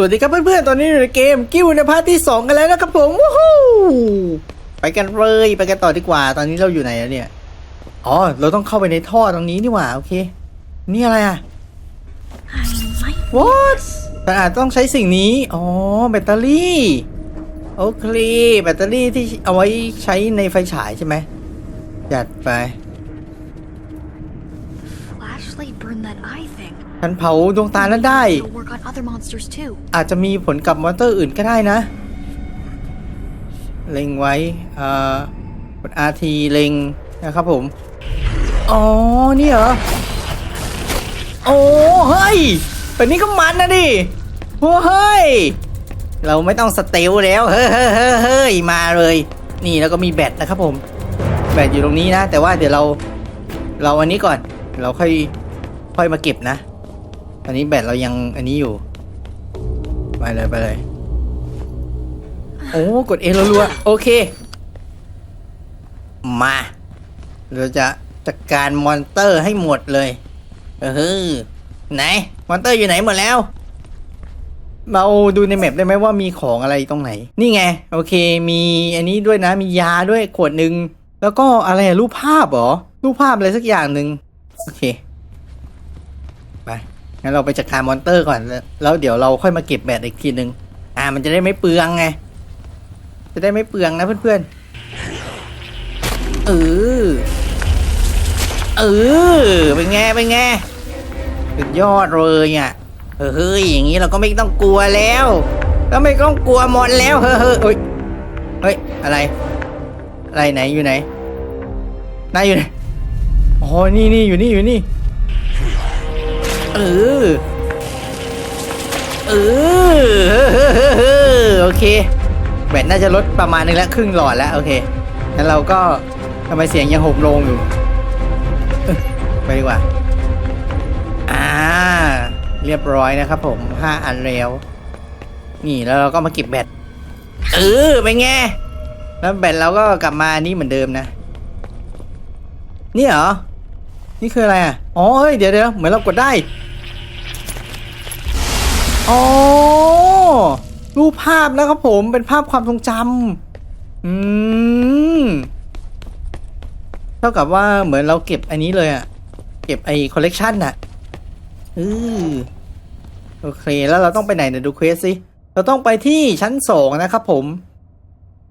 สวัสดีครับเพื่อนๆ ตอนนี้อยู่ในเกมกิ้วในพาร์ทที่ 2 กันแล้วนะครับผมวู้ฮู้ไปกันเลยไปกันต่อดีกว่า ตอนนี้เราอยู่ไหนแล้วเนี่ย อ๋อ เราต้องเข้าไปในท่อตรงนี้นี่หว่า โอเค นี่อะไรอะ what แต่อาจต้องใช้สิ่งนี้ อ๋อ แบตเตอรี่ โอเค แบตเตอรี่ที่เอาไว้ใช้ในไฟฉายใช่ไหมจัดไป flashlight burn that eye. ฉันเผาดวงตานั้นได้ It'll work on other monsters too. อาจจะมีผลกับมอนเตอร์อื่นก็ได้นะ เล็งไว้เอ่อกด RT เล็งนะครับผม อ๋อ นี่เหรอ โอ้เฮ้ยแบบนี้ก็มันนะดิโอ้เฮ้ย เราไม่ต้องสเตลแล้ว เฮ้ยเฮ้ยเฮ้ยเฮ้ยมาเลย นี่แล้วก็มีแบตนะครับผม แบตอยู่ตรงนี้นะ แต่ว่าเดี๋ยวเรา เราอันนี้ก่อน เราค่อย ค่อยมาเก็บนะต อนนี้แบตเรายังอันนี้อยู่ ไปเลยไปเลย โอ้กดเอรัวๆโอเค มา เราจะจัดการมอนเตอร์ให้หมดเลย เออไหน มอนเตอร์อยู่ไหนหมดแล้ว เราดูในแมปได้ไหมว่ามีของอะไรตรงไหน นี่ไง โอเค มีอันนี้ด้วยนะมียาด้วยขวดหนึ่ง แล้วก็อะไรอะรูปภาพเหรอ รูปภาพอะไรสักอย่างหนึ่งโอเคไป งั้นเราไปจัดการมอนเตอร์ก่อน แล้วเดี๋ยวเราค่อยมาเก็บแบตอีกทีหนึ่งอ่า มันจะได้ไม่เปลืองไง จะได้ไม่เปลืองนะเพื่อนๆ เออ เออ เป็นไง เป็นไงสุดยอดเลยอะเออเฮ้ย อย่างนี้เราก็ไม่ต้องกลัวแล้ว ก็ไม่ต้องกลัวมอนแล้วเฮ้ยเฮ้ยเฮ้ย เฮ้ย อะไร อะไรไหนอยู่ไหนนายอยู่ไหน อ๋อ นี่นี่อยู่นี่อยู่นี่ เออ เออ โอเค แบตน่าจะลดประมาณนึงแล้ว ครึ่งหลอดแล้ว โอเค งั้นเราก็ทำไมเสียงยังหมลงอยู่ไปดีกว่า อ่า เรียบร้อยนะครับผมห้าอันแล้ว นี่แล้วเราก็มาเก็บแบต เออเป็นไง แล้วแบตเราก็กลับมานี่เหมือนเดิมนะ นี่เหรอ นี่คืออะไรอะ อ๋อ เฮ้ย เดี๋ยวเดี๋ยวเหมือนเรากดได้ อ๋อ รูปภาพนะครับผม เป็นภาพความทรงจำอืม เท่ากับว่าเหมือนเราเก็บอันนี้เลยอะเก็บไอ้คอลเลกชันน่ะ อือโอเค แล้วเราต้องไปไหนเดี๋ยดูเควสสิ เราต้องไปที่ชั้นสองนะครับผม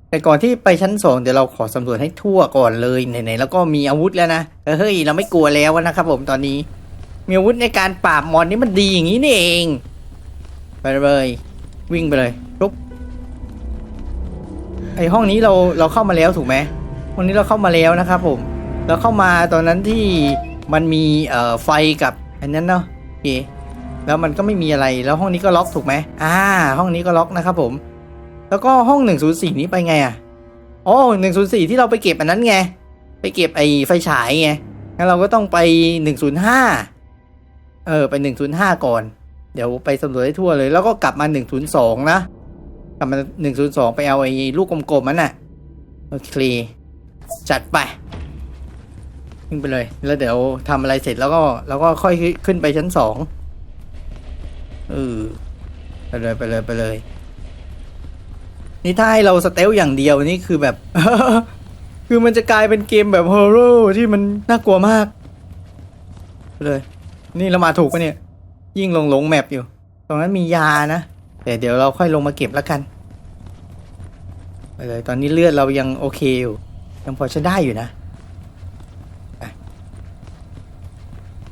แต่ก่อนที่ไปชั้นสองเดี๋ยวเราขอสำรวจให้ทั่วก่อนเลยไหนๆแล้วก็มีอาวุธแล้วนะเฮ้ยเราไม่กลัวแล้วนะครับผมตอนนี้ มีอาวุธในการปราบมอนนี่มันดีอย่างนี้นี่เองไปเลยวิ่งไปเลยลุกไอห้องนี้เราเราเข้ามาแล้วถูกไหมห้องนี้เราเข้ามาแล้วนะครับผม เราเข้ามาตอนนั้นที่มันมีเอ่อไฟกับอันนั้นเนาะโอเคแล้วมันก็ไม่มีอะไรแล้วห้องนี้ก็ล็อกถูกไหมอ่า ห้องนี้ก็ล็อกนะครับผม แล้วก็ห้อง 104 นี้ไปไงอะอ๋อ104 ที่เราไปเก็บอันนั้นไง ไปเก็บไอ้ไฟฉายไง งั้นเราก็ต้องไป 105 เออ ไป 105 ก่อน เดี๋ยวไปสำรวจให้ทั่วเลย แล้วก็กลับมา 102 นะ กลับมา 102 ไปเอาไอ้ลูกกลมๆมันน่ะ โอเค จัดไป ขึ้นไปเลย แล้วเดี๋ยวทำอะไรเสร็จแล้วก็แล้วก็ค่อยขึ้นไปชั้นสองเออไปเลยไปเลยไปเลย นี่ถ้าให้เราสเตลอย่างเดียวนี่คือแบบ คือมันจะกลายเป็นเกมแบบฮอร์เรอร์ที่มันน่ากลัวมาก เลย นี่เรามาถูกปะเนี่ย ยิ่งลงหลงแมปอยู่ ตรงนั้นมียานะแต่เดี๋ยวเราค่อยลงมาเก็บแล้วกันไปเลยตอนนี้เลือดเรายังโอเคอยู่ ยังพอใช้ได้อยู่นะ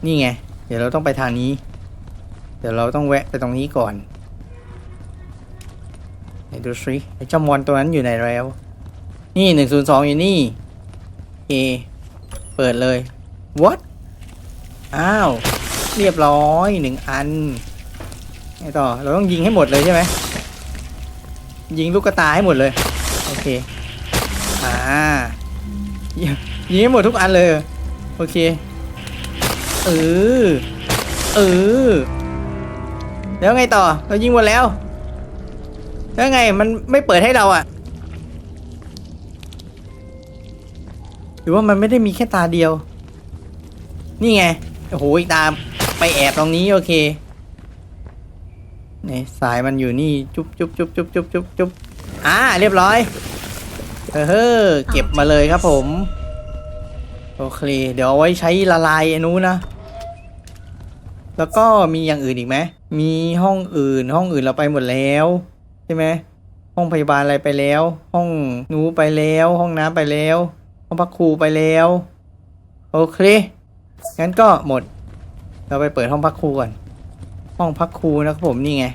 นี่ไง เดี๋ยวเราต้องไปทางนี้ เดี๋ยวเราต้องแวะไปตรงนี้ก่อน ดูสิไอ้เจ้ามอนตัวนั้นอยู่ไหนแล้ว นี่หนึ่งศูนย์สองอยู่นี่โอเปิดเลย what อ้าว เรียบร้อยหนึ่งอันไงต่อ เราต้องยิงให้หมดเลยใช่ไหม ยิงลูกกระตาให้หมดเลย โอเค อ่า ยิงให้หมดทุกอันเลย โอเค เออ เออ แล้วไงต่อ เรายิงหมดแล้ว แล้วไงมันไม่เปิดให้เราอะหรือว่ามันไม่ได้มีแค่ตาเดียว นี่ไง โอ้โหอีกตามไปแอบตรงนี้โอเคนี่สายมันอยู่นี่ จุ๊บจุ๊บจุ๊บจุ๊บจุ๊บจุ๊บจุ๊บอ่า เรียบร้อย เออเฮ้อเก็บมาเลยครับผม โอเค เดี๋ยวเอาไว้ใช้ละลายไอ้นู้นนะ แล้วก็มีอย่างอื่นอีกไหม มีห้องอื่น ห้องอื่นเราไปหมดแล้ว ใช่ไหมห้องพยาบาลอะไรไปแล้ว ห้องหนูไปแล้ว ห้องน้ำไปแล้ว ห้องพักครูไปแล้ว โอเค งั้นก็หมด เราไปเปิดห้องพักครูก่อน ห้องพักครูนะครับผมนี่ไง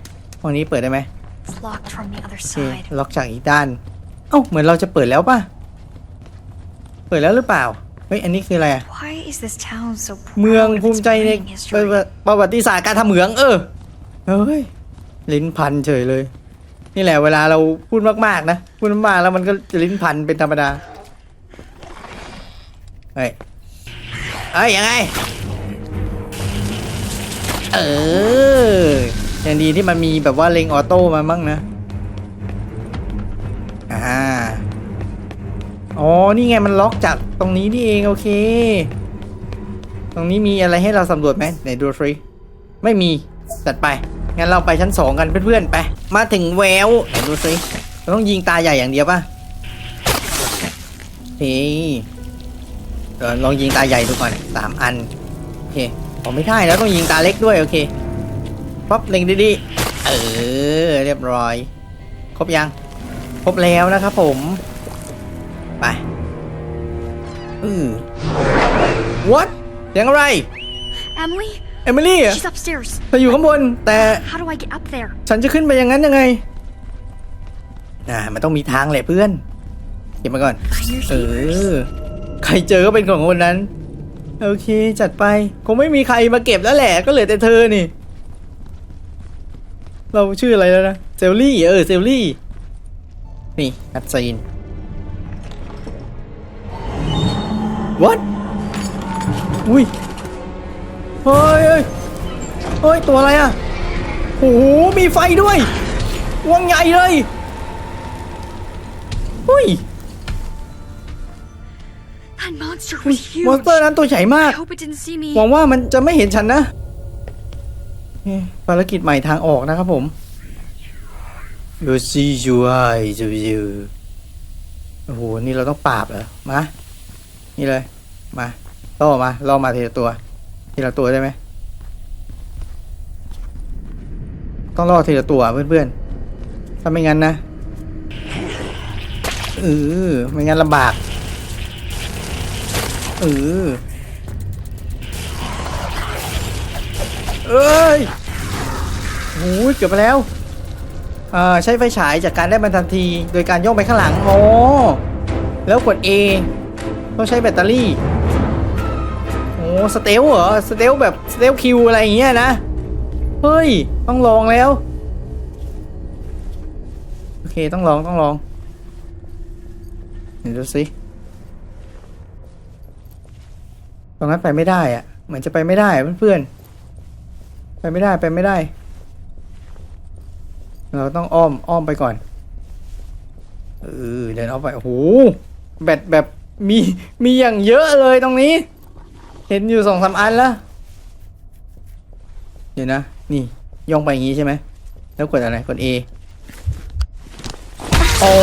ห้องนี้เปิดได้ไหม It's locked from the other โอเค side. ล็อกจากอีกด้าน เอ้าเหมือนเราจะเปิดแล้วป่ะ เปิดแล้วหรือเปล่า เฮ้ยอันนี้คืออะไรอะ Why is this town so เมือง proud of ภู its มิใจใน mining ประ history? ประวัติศาสตร์การทำเหมือง เออ เฮ้ยลิ้นพันเฉยเลย นี่แหละเวลาเราพูดมากๆนะ พูดมากๆแล้วมันก็จะลิ้นพันเป็นธรรมดา เฮ้ย เอ้ยยังไง เอออย่างดีที่มันมีแบบว่าเล็งออโต้มาบ้างนะ อ่า อ๋อ นี่ไงมันล็อกจากตรงนี้นี่เองโอเค ตรงนี้มีอะไรให้เราสำรวจไหมไหนดูฟรีไม่มี จัดไป งั้นเราไปชั้นสองกันเพื่อนๆไป มาถึงแววไหนดูซิเราต้องยิงตาใหญ่อย่างเดียวป่ะเฮ้ยเดี๋ยวลองยิงตาใหญ่ดูก่อนสามอันโอเคผมไม่ได้แล้วต้องยิงตาเล็กด้วยโอเคป๊อปเล็งดีๆเออเรียบร้อย ครบยัง ครบแล้วนะครับผม ไปอือ what เสียงอะไร Emily? เอมิลี่อะ She's upstairs. เธออยู่ข้างบน แต่ How do I get up there? ฉันจะขึ้นไปอย่างนั้นยังไง อ่า มันต้องมีทางแหละเพื่อน เก็บมาก่อน Find your เอ keepers. อใครเจอก็เป็นของคนนั้น โอเค จัดไป คงไม่มีใครมาเก็บแล้วแหละ ก็เหลือแต่เธอนี่ เราชื่ออะไรแล้วนะ เซลลี่ เออ เซลลี่ นี่คัดซีน what อุ้ย เฮ้ยเฮ้ยเฮ้ย ตัวอะไรอะโอ้โห มีไฟด้วยวงใหญ่เลยเฮ้ย That monster was มอน huge. สเตอร์นั้นตัวใหญ่มาก I hope it didn't see me. หวังว่ามันจะไม่เห็นฉันนะเอ๊ะภารกิจใหม่ทางออกนะครับผมดูซีจูไอจูจูโอ้โห นี่เราต้องปราบเหรอ มา นี่เลย มาล่อมาล่อมาทีละตัว ทีละตัวได้ไหม ต้องล่อทีละตัวเพื่อนๆ ถ้าไม่งั้นนะเออไม่งั้นลำบากเออเอ้ยโอ้ยเกือบไปแล้วอ่าใช้ไฟฉายจากการได้มันทันที โดยการโยกไปข้างหลังอ๋อแล้วกด A ต้องใช้แบตเตอรี่ สเตลเหรอสเตลแบบสเตลคิวอะไรอย่างเงี้ยนะ เฮ้ย ต้องลองแล้ว โอเคต้องลองต้องลองเดี๋ยวดูสิตรงนั้นไปไม่ได้อะเหมือนจะไปไม่ได้เพื่อนๆไปไม่ได้ไปไม่ได้ เราต้องอ้อมอ้อมไปก่อนเออเดินอ้อมไปโอ้โหแบตแบบมีมีอย่างเยอะเลยตรงนี้ เห็นอยู่สองสามอันแล้ว เดี๋ยวนะ นี่ย่องไปอย่างนี้ใช่ไหม แล้วกดอะไร กด A อ๋อ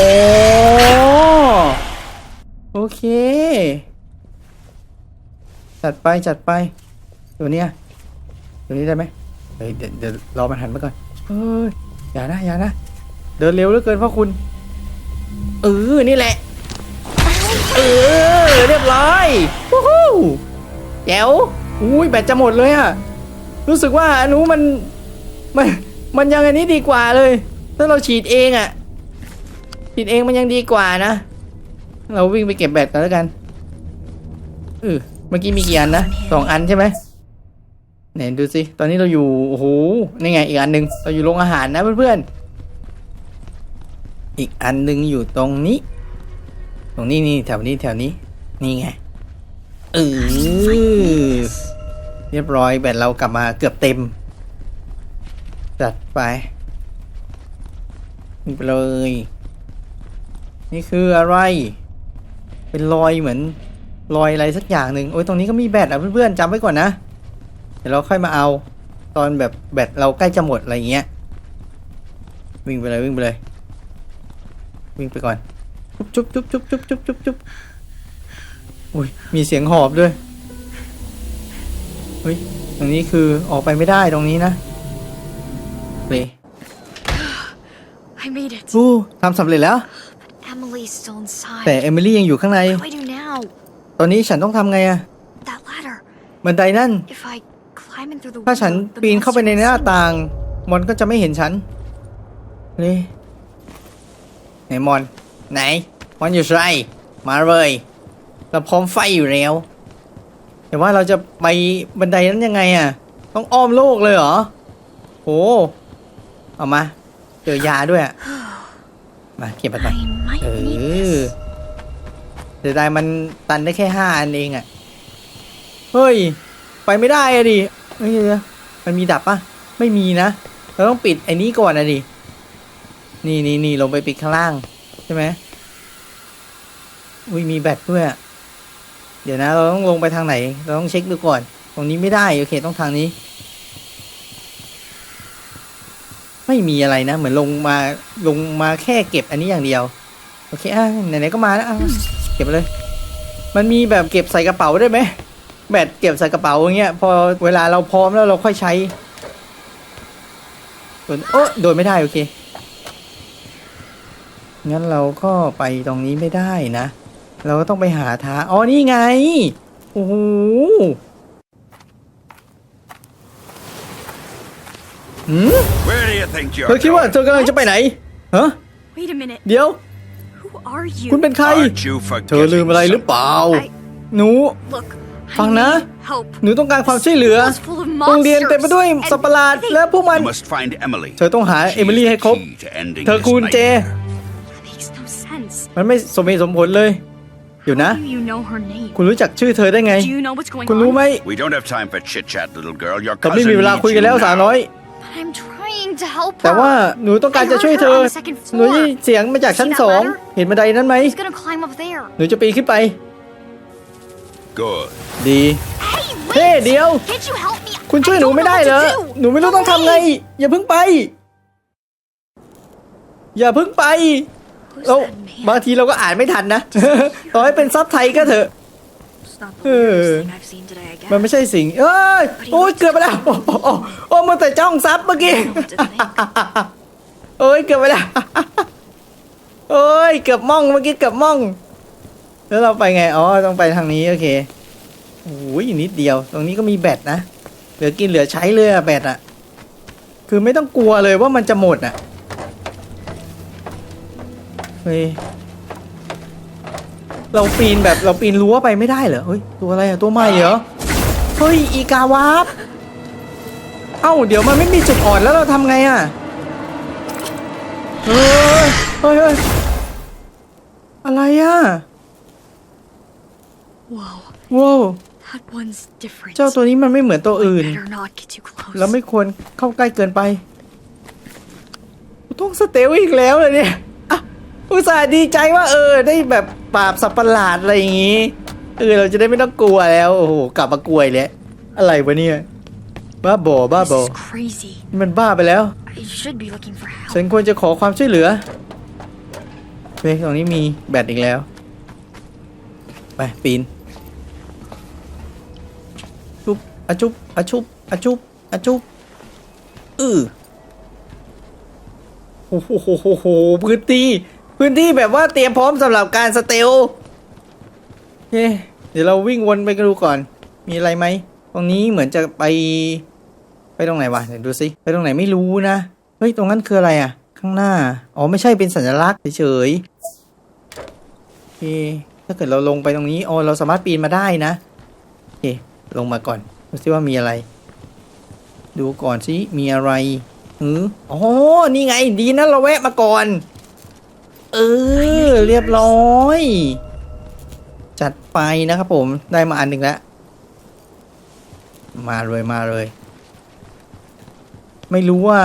โอเค จัดไปจัดไปตัวเนี้ยตัวนี้ได้ไหมเฮ้ยเดี๋ยวเดี๋ยวรอมันหันมาก่อนเฮ้ยอย่านะอย่านะเดินเร็วเหลือเกินพ่อคุณเออนี่แหละ เออ เรียบร้อยวู้ฮู้ แจ๋วอุ้ยแบตจะหมดเลยอะรู้สึกว่าอนุมันมันมันยังอันนี้ดีกว่าเลย ถ้าเราฉีดเองอะฉีดเองมันยังดีกว่านะ เราวิ่งไปเก็บแบตกันแล้วกันเออเมื่อกี้มีกี่อันนะสองอันใช่ไหมไหนดูสิตอนนี้เราอยู่โอ้โหนี่ไงอีกอันหนึ่งเราอยู่โรงอาหารนะเพื่อนๆอีกอันหนึ่งอยู่ตรงนี้ ตรงนี้นี่แถวนี้แถวนี้นี่ไง เออเรียบร้อยแบตเรากลับมาเกือบเต็ม จัดไปนี่ไปเลย นี่คืออะไร เป็นรอยเหมือนรอยอะไรสักอย่างหนึ่งโอ้ยตรงนี้ก็มีแบตอะเพื่อนๆจำไว้ก่อนนะ เดี๋ยวเราค่อยมาเอา ตอนแบบแบตเราใกล้จะหมดอะไรเงี้ย วิ่งไปเลยวิ่งไปเลย วิ่งไปก่อนจุ๊บจุ๊บจุ๊บจุ๊บจุ๊บจุ๊บจุ๊บ อุ้ยมีเสียงหอบด้วยเฮ้ยตรงนี้คือออกไปไม่ได้ตรงนี้นะเลย I made it. อู้ทำสำเร็จแล้ว Emily's still inside. แต่เอมิลี่ยังอยู่ข้างใน What do I do now? ตอนนี้ฉันต้องทำไงอะ That ladder. บันไดนั่น If I climb in through the ถ้าฉัน window, the ปีนเข้าไปใน monster หน้า will see me. ต่างมอนก็จะไม่เห็นฉันเลยไหนมอน ไหนมอนอยู่ไรมาเลย เราพร้อมไฟอยู่แล้ว แต่ว่าเราจะไปบันไดนั้นยังไงอะ ต้องอ้อมโลกเลยเหรอโหเอามาเจอยาด้วยอะมาเก็บไปก่อน I might เอ need อ this. เสียดายมันตันได้แค่ห้าอันเองอะ่ะเฮ้ย ไปไม่ได้อะดิเฮ้ยเดี๋ยวมันมีดับปะไม่มีนะ เราต้องปิดไอ้นี้ก่อนนะดิ นี่นี่นี่ลงไปปิดข้างล่าง ใช่ไหมอุ้ยมีแบตด้วยอะ เดี๋ยวนะ เราต้องลงไปทางไหน เราต้องเช็คดูก่อน ตรงนี้ไม่ได้ โอเค ต้องทางนี้ ไม่มีอะไรนะ เหมือนลงมา ลงมาแค่เก็บอันนี้อย่างเดียว โอเค อะ ไหนๆ ก็มาแล้วเก็บเลย มันมีแบบเก็บใส่กระเป๋าได้ไหม แบตเก็บใส่กระเป๋าอย่างเงี้ย พอเวลาเราพร้อมแล้วเราค่อยใช้โดนโอ้โดนไม่ได้ โอเค งั้นเราก็ไปตรงนี้ไม่ได้นะ เราก็ต้องไปหาทางอ๋อนี่ไง โอ้โห หืม Where do you think you're เธอคิดว่า going? เธอกำลังจะไปไหนฮะ Wait a minute. เดี๋ยว Who are you? คุณเป็นใคร Aren't you เธอลืม forgetting อะไรหรือเปล่า I หนู look. I ฟังนะ need help. หนูต้องการความช่วยเหลือ It's full of โรงเรียนเต็มไปด้วย monsters สัตว์ประหลาด and และพวกมัน You must find Emily. เธอต้องหา She เอมิลี่ is ให้ the ครบ key to ending เธอ this คูณเจ nightmare. That makes no sense. มันไม่สมเหตุสมผลเลย อยู่นะ How do you know her name? คุณรู้จักชื่อเธอได้ไง Do you know what's going คุณรู้ on? ไหม We don't have time for chit chat, little girl. Your เราไม่ cousin มีเวลา needs คุยกัน you แล้วสาวน้อย now. But I'm trying to help her. แต่ว่าหนูต้องการจะช่วยเธอ หนูได้ยินเสียงมาจากชั้นสองเห็นบันไดนั้นไหม He's gonna climb up there. หนูจะปีนขึ้นไป Good. ดี Hey, เฮ้ wait! เดี๋ยว Can't you help me? คุณช่วย I หนู don't ไม่ know ได้ what เหร to อ do. หนูไม่รู้ต้องทำไง อย่าเพิ่งไป อย่าเพิ่งไป Who's แล้วบางทีเราก็อ่านไม่ทันนะ ต่อให้เป็นซับไทยก็เถอะมันไม่ใช่สิ่ง เอ้ยโอ้ยเกือบไปแล้ว โอ้โอ้โอ้มาแต่จ้องซับเมื่อกี้ What to think. โอ้ยเกือบไปแล้วโอ้ยเกือบม่องเมื่อกี้เกือบม่อง แล้วเราไปไง อ๋อ ต้องไปทางนี้ โอเคโอ้ยนิดเดียว ตรงนี้ก็มีแบตนะ เหลือกินเหลือใช้เลยอะแบตอะคือไม่ต้องกลัวเลยว่ามันจะหมดอะ เฮ้ยเราปีนแบบเราปีนรั้วไปไม่ได้เหรอเฮ้ยตัวอะไรอะตัวใหม่เหรอเฮ้ยอีกาวาร์ปเอ้าเดี๋ยวมันไม่มีจุดอ่อนแล้วเราทำไงอะเฮ้ยเฮ้ยเฮ้ยอะไรอะ Whoa, ว้าว that one's different. เจ้าตัวนี้มันไม่เหมือนตัวอื่น Better not get too close. เราไม่ควรเข้าใกล้เกินไป ต้องสเตลอีกแล้วเลยเนี่ย อะอุตส่าห์ดีใจว่าเออ ได้แบบปราบสัตว์ประหลาดอะไรอย่างงี้ เออ เราจะได้ไม่ต้องกลัวแล้ว โอ้โห กลับมากลัวอีกแล้วอะไรวะเนี่ย บ้าบอบ้า This บอ is crazy. นี่มันบ้าไปแล้ว I should be looking for ฉัน help. ควรจะขอความช่วยเหลือเฮ้ยตรงนี้มีแบตอีกแล้ว ไป ปีน จุบอะจุบอะชุบอะจุบอะจุบอือโอ้โหโหโหโหพื้นที่ พื้นที่แบบว่าเตรียมพร้อมสำหรับการสเตลเฮ้เดี๋ยวเราวิ่งวนไปกันดูก่อน มีอะไรไหม ตรงนี้เหมือนจะไป ไปตรงไหนวะเดี๋ยวดูสิไปตรงไหนไม่รู้นะ เฮ้ย ตรงนั้นคืออะไรอะ ข้างหน้า อ๋อ ไม่ใช่เป็นสัญลักษณ์เฉยๆโอเคถ้าเกิดเราลงไปตรงนี้ อ๋อ เราสามารถปีนมาได้นะโอเคลงมาก่อน ดูสิว่ามีอะไร ดูก่อนสิ มีอะไรหืออ๋อ นี่ไง ดีนะเราแวะมาก่อน เออ เรียบร้อย จัดไปนะครับผมได้มาอันหนึ่งแล้ว มาเลยมาเลย ไม่รู้ว่า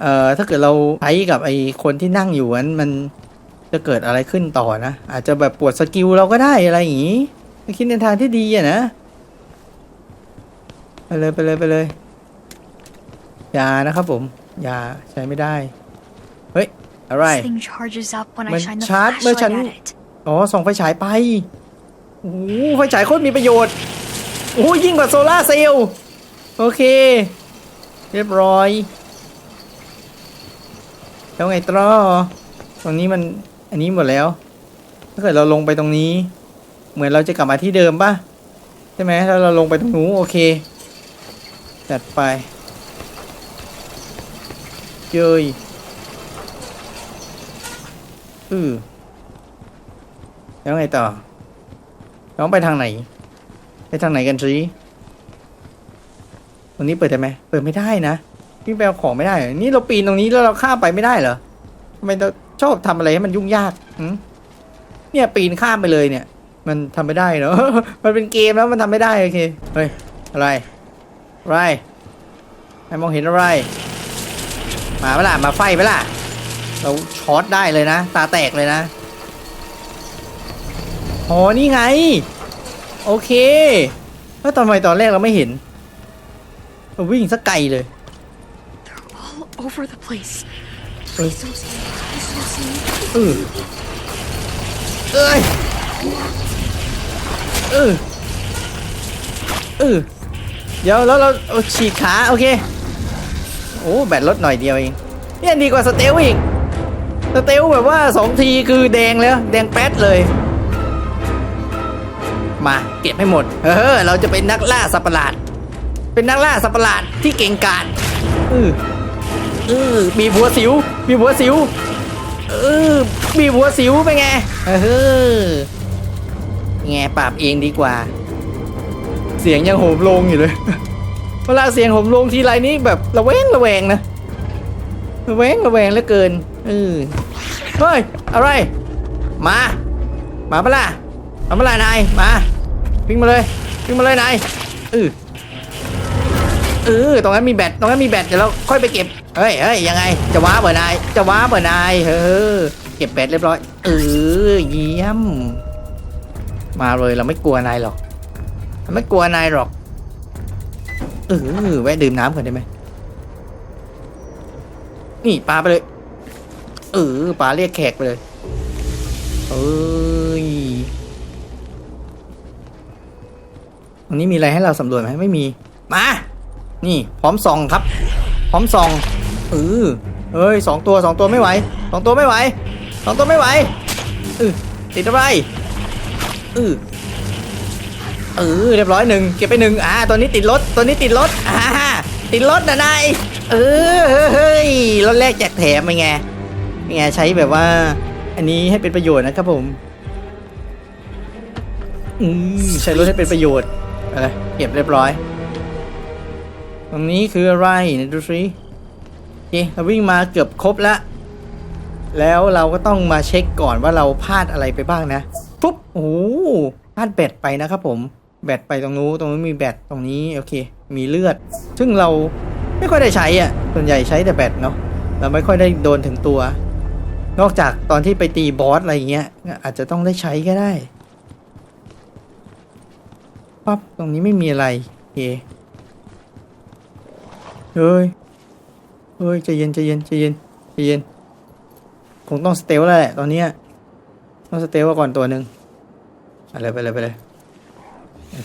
เอ่อถ้าเกิดเราใช้กับไอคนที่นั่งอยู่นั้นมันจะเกิดอะไรขึ้นต่อนะ อาจจะแบบปวดสกิลเราก็ได้อะไรอย่างนี้ไม่คิดในทางที่ดีอะนะไปเลยไปเลยไปเลยยานะครับผมยาใช้ไม่ได้ เฮ้ย อะไร This thing charges up when I Mình shine the chát- mới flashlight chắn- at it. อ๋อส่องไฟฉายไปโอ้โหไฟฉายโคตรมีประโยชน์โอ้โหยิ่งกว่าโซลาร์เซลล์โอเค เรียบร้อย แล้วไงต่อตรงนี้มันอันนี้หมดแล้ว ถ้าเกิดเราลงไปตรงนี้ เหมือนเราจะกลับมาที่เดิมป่ะ ใช่ไหมถ้าเราลงไปตรงนู้นโอเค จัดไปเย้ย อือแล้วไงต่อ น้องไปทางไหน ไปทางไหนกันสิตรงนี้เปิดได้ไหมเปิดไม่ได้นะพี่ไปเอาของไม่ได้ นี่เราปีนตรงนี้แล้วเราข้ามไปไม่ได้เหรอทำไมเราชอบทำอะไรให้มันยุ่งยากเนี่ยปีนข้ามไปเลยเนี่ย มันทำไม่ได้เนาะมันเป็นเกมแล้วมันทำไม่ได้โอเคเฮ้ยอะไรอะไรให้มองเห็นอะไร มาเปล่ามาไฟเปล่า เราช็อตได้เลยนะ ตาแตกเลยนะอ๋อนี่ไง โอเค แล้วทำไมตอนแรกเราไม่เห็นเราวิ่งสักไกลเลย They're all over the place. Ui. Please don't see me. Please don't see me. เออเอ้ยเออเออเดี๋ยวแล้วเราเอาฉีกขา โอเค โอ้ แบตลดหน่อยเดียวเองเนี่ยดีกว่าสเตลอีก สเตลแบบว่าสองทีคือแดงแล้ว แดงแป๊ดเลย มาเก็บให้หมด เออ เราจะเป็นนักล่าสัตว์ประหลาด เป็นนักล่าสัตว์ประหลาดที่เก่งกาจเออเออมีหัวสิว มีหัวสิว เออ มีหัวสิวไปไง เออไงปราบเองดีกว่า เสียงยังโหมลงอยู่เลยเวลาเสียงโหมลงทีไรนี้แบบระแวงระแวงนะระแวงระแวงเหลือเกิน เออเฮ้ย อะไร มา มาเปล่ะมาเปล่ะนาย มาวิ่งมาเลยวิ่งมาเลยนายเออเออตรงนั้นมีแบต ตรงนั้นมีแบต เดี๋ยวเราค่อยไปเก็บ เฮ้ยเฮ้ยยังไง จะว้าเบอร์นาย จะว้าเบอร์นาย เออ เก็บแบตเรียบร้อย เออ เยี่ยม มาเลยเราไม่กลัวนายหรอก ไม่กลัวนายหรอก เออ แวะดื่มน้ำก่อนได้ไหมนี่ปลาไปเลย เออปลาเรียกแขกไปเลย เอ้ยวันนี้มีอะไรให้เราสำรวจไหมไม่มี มา นี่ พร้อมส่องครับ พร้อมส่องเออเอ้ยสองตัวสองตัวไม่ไหวสองตัวไม่ไหวสองตัวไม่ไหวเออติดอะไรเออเออเรียบร้อยหนึ่งเก็บไปหนึ่งอ่าตัวนี้ติดรถตัวนี้ติดรถอ่าติดรถนะนายเออเฮ้ยรถแรกแจกแถมเป็นไง เป็นไงใช้แบบว่า อันนี้ให้เป็นประโยชน์นะครับผม อืมใช้รถให้เป็นประโยชน์อะไรเก็บเรียบร้อย ตรงนี้คืออะไรไหนดูสิโอเคเราวิ่งมาเกือบครบแล้วแล้วเราก็ต้องมาเช็คก่อนว่าเราพลาดอะไรไปบ้างนะปุ๊บโอ้พลาดแบตไปนะครับผมแบตไปตรงนู้นตรงนู้นมีแบตตรงนี้โอเค มีเลือด ซึ่งเราไม่ค่อยได้ใช้อะส่วนใหญ่ใช้แต่แบตเนาะเราไม่ค่อยได้โดนถึงตัว นอกจากตอนที่ไปตีบอสอะไรเงี้ย อาจจะต้องได้ใช้ก็ได้ปั๊บตรงนี้ไม่มีอะไรเคเฮ้ยเฮ้ยใจเย็นใจเย็นใจเย็นใจเย็นคงต้องสเตลแล้วแหละตอนเนี้ยต้องสเตลก่อนตัวหนึ่งไปเลยไปเลยไปเลย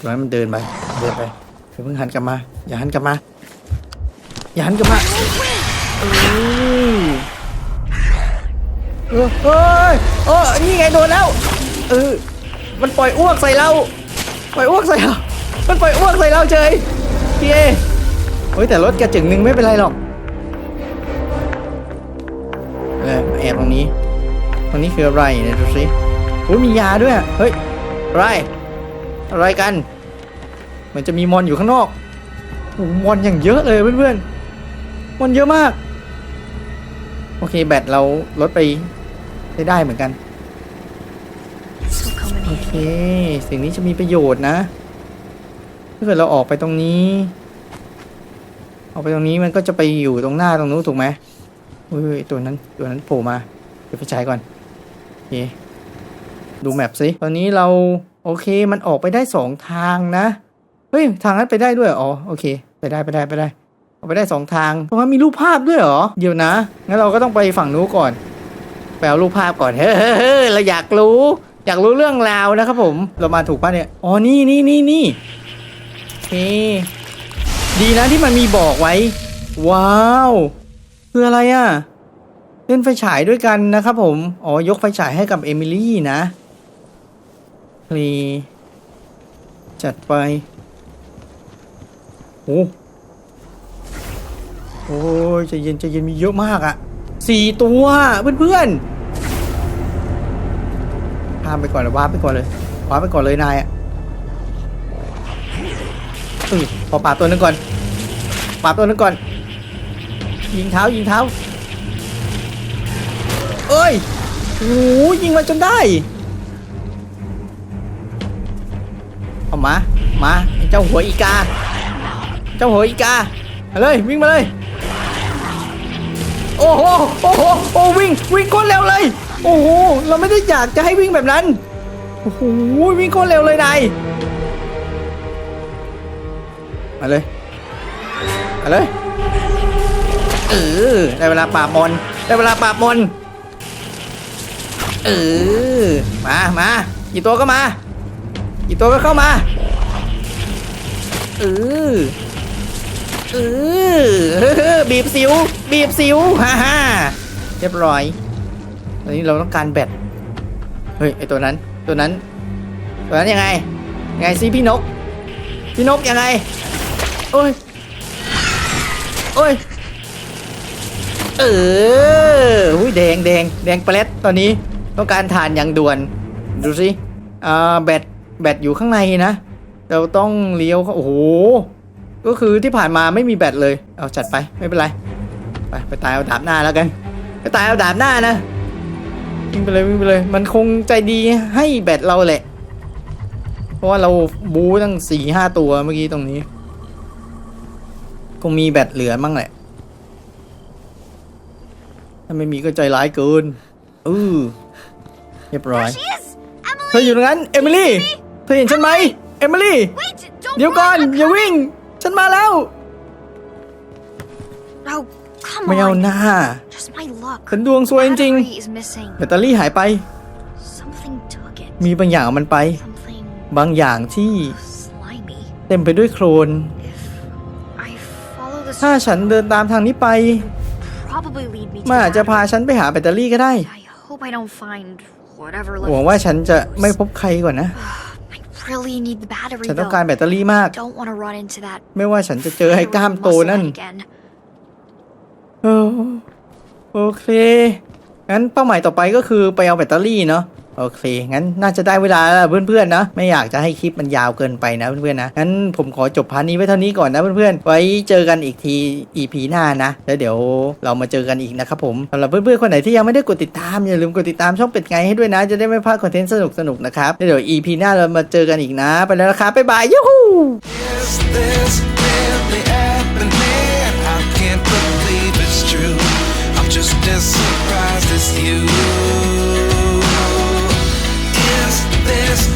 ตัวนั้นมันเดินไปเดินไปเดี๋ยวเพิ่งหันกลับมา อย่าหันกลับมา อย่าหันกลับมา เออเอ้ยโอ้นี่ไงโดนแล้ว เออ มันปล่อยอ้วกใส่เรา ปล่อยอ้วกใส่เรา มันปล่อยอ้วกใส่เราเฉยพี่เอโอ้ยแต่รถกระจึงหนึ่งไม่เป็นไรหรอก เออแอบตรงนี้ ตรงนี้คืออะไรเนี่ยดูสิโอ้ยมียาด้วย เฮ้ย อะไร อะไรกัน เหมือนจะมีมอนอยู่ข้างนอกโอ้มอนอย่างเยอะเลยเพื่อนๆ มอนเยอะมาก โอเค แบตเราลดไปได้ได้เหมือนกัน โอเค สิ่งนี้จะมีประโยชน์นะ ถ้าเกิดเราออกไปตรงนี้ ออกไปตรงนี้มันก็จะไปอยู่ตรงหน้าตรงนู้นถูกไหมอุ้ยตัวนั้นตัวนั้นโผล่มาเดี๋ยวไปใช้ก่อนโอเคดูแมปสิตอนนี้เราโอเคมันออกไปได้สองทางนะ เฮ้ย ทางนั้นไปได้ด้วย อ๋อ โอเค ไปได้ไปได้ไปได้ ไปได้สองทางตรงนั้นมีรูปภาพด้วยเหรอ เดี๋ยวนะ งั้นเราก็ต้องไปฝั่งนู้นก่อนไปเอารูปภาพก่อน เฮ้ยเราอยากรู้ อยากรู้เรื่องราวนะครับผม เรามาถูกป่ะเนี่ย อ๋อ นี่นี่นี่นี่โอเคดีนะที่มันมีบอกไว้ ว้าว คืออะไรอะ่ะ เล่นไฟฉายด้วยกันนะครับผม อ๋อ ยกไฟฉายให้กับเอมิลี่นะเพลย์จัดไปโอ้ โอ้ยใจเย็นใจเย็นมีเยอะมากอะสี่ตัวเพื่อนๆข้ามไปก่อนเลยว้าไปก่อนเลยว้าไปก่อนเลยนายอะออพอปาดตัวนึงก่อนปาดตัวนึงก่อน ยิงเท้ายิงเท้า เอ้ยโอ้ยิงมาจนได้เอามา มาเจ้าหัวอีกา เจ้าหัวอีกามาเลยวิ่งมาเลย โอ้โหโอ้โหโอ้วิ่งวิ่งโคตรเร็วเลย โอ้โหเราไม่ได้อยากจะให้วิ่งแบบนั้นโอ้โหวิ่งโคตรเร็วเลยนายมาเลยมาเลยเออได้เวลาปราบมอนได้เวลาปราบมอนเออมามากี่ตัวก็มากี่ตัวก็เข้ามาเออ เออบีบสิว บีบสิวฮ่าฮ่าเรียบร้อยตอนนี้เราต้องการแบตเฮ้ยไอตัวนั้นตัวนั้นตัวนั้นยังไงยังไงสิพี่นก พี่นกยังไงโอ้ยโอ้ยเออหุ้ยแดงแดงแดงเปล็ดตอนนี้ต้องการทานอย่างด่วน ดูสิอ่าแบตแบตอยู่ข้างในนะ เราต้องเลี้ยวเขาโอ้โห ก็คือที่ผ่านมาไม่มีแบตเลย เอาจัดไปไม่เป็นไร ไปไปตายเอาดาบหน้าแล้วกัน ไปตายเอาดาบหน้านะวิ่งไปเลยวิ่งไปเลย มันคงใจดีให้แบตเราแหละ เพราะว่าเราบูตั้งสี่ห้าตัวเมื่อกี้ตรงนี้ คงมีแบตเหลือมั่งแหละ ถ้าไม่มีก็ใจร้ายเกินอือเรียบร้อย เธออยู่ตรงนั้น เอมิลี่ เธอเห็นฉันไหม เอมิลี่ เดี๋ยวก่อน อย่าวิ่ง ฉันมาแล้ว Oh, come ไม่เอา on. หน้า Just my luck. ฉันดวงซวยจริง Battery is missing. ๆแบตเตอรี่หายไป Something took it. มีบางอย่างเอามันไป Something บางอย่างที่ slimy. เต็มไปด้วยโคลน If I follow this, ถ้าฉันเดินตามทางนี้ไป probably lead me to มันอาจจะ that. พาฉันไปหาแบตเตอรี่ก็ได้ I hope I don't find whatever หวัง left. ว่าฉันจะไม่พบใครก่อนนะ I really need the battery ฉันต้อง though. การแบตเตอรี่มาก Don't want to run into that ไม่ว่าฉันจะเจอไอ้กล้ามโต muscle นั่น again. เออโอเค งั้นเป้าหมายต่อไปก็คือไปเอาแบตเตอรี่เนาะ โอเค งั้นน่าจะได้เวลาแล้วเพื่อนๆนะ ไม่อยากจะให้คลิปมันยาวเกินไปนะเพื่อนๆนะ งั้นผมขอจบพาร์ทนี้ไว้เท่านี้ก่อนนะเพื่อนๆ ไว้เจอกันอีกที EP หน้านะ แล้วเดี๋ยวเรามาเจอกันอีกนะครับผมสำหรับเพื่อนๆ คนไหนที่ยังไม่ได้กดติดตามอย่าลืมกดติดตามช่องเป็ดไงให้ด้วยนะ จะได้ไม่พลาดคอนเทนต์สนุกๆ นะครับแล้วเดี๋ยว EP หน้าเรามาเจอกันอีกนะ ไปแล้วนะครับ บ๊ายบายยูฮู just as surprised as you. this.